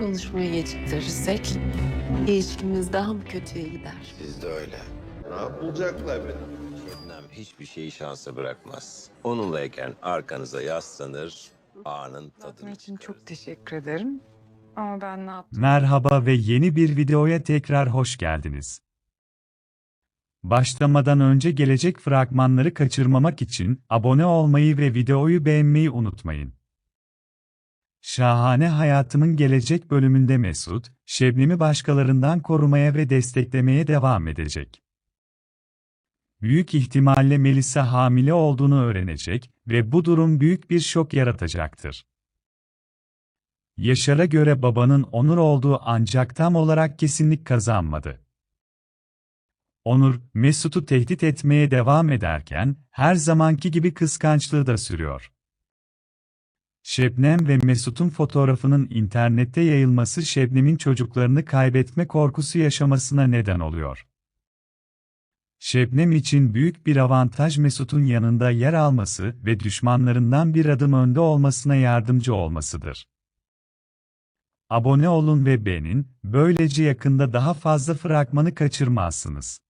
konuşmayı geciktirirsek ilişkimiz daha mı kötüye gider? Siz de öyle. Ne yapılacaklar benim? Şebnem hiçbir şeyi şansa bırakmaz. Onunlayken arkanıza yaslanır, anın tadını için çıkarır. çok teşekkür ederim. Ama ben ne yaptım? Merhaba ve yeni bir videoya tekrar hoş geldiniz. Başlamadan önce gelecek fragmanları kaçırmamak için abone olmayı ve videoyu beğenmeyi unutmayın. Şahane Hayatımın gelecek bölümünde Mesut, Şebnem'i başkalarından korumaya ve desteklemeye devam edecek. Büyük ihtimalle Melisa hamile olduğunu öğrenecek ve bu durum büyük bir şok yaratacaktır. Yaşar'a göre babanın Onur olduğu ancak tam olarak kesinlik kazanmadı. Onur, Mesut'u tehdit etmeye devam ederken, her zamanki gibi kıskançlığı da sürüyor. Şebnem ve Mesut'un fotoğrafının internette yayılması Şebnem'in çocuklarını kaybetme korkusu yaşamasına neden oluyor. Şebnem için büyük bir avantaj Mesut'un yanında yer alması ve düşmanlarından bir adım önde olmasına yardımcı olmasıdır. Abone olun ve beğenin, böylece yakında daha fazla fragmanı kaçırmazsınız.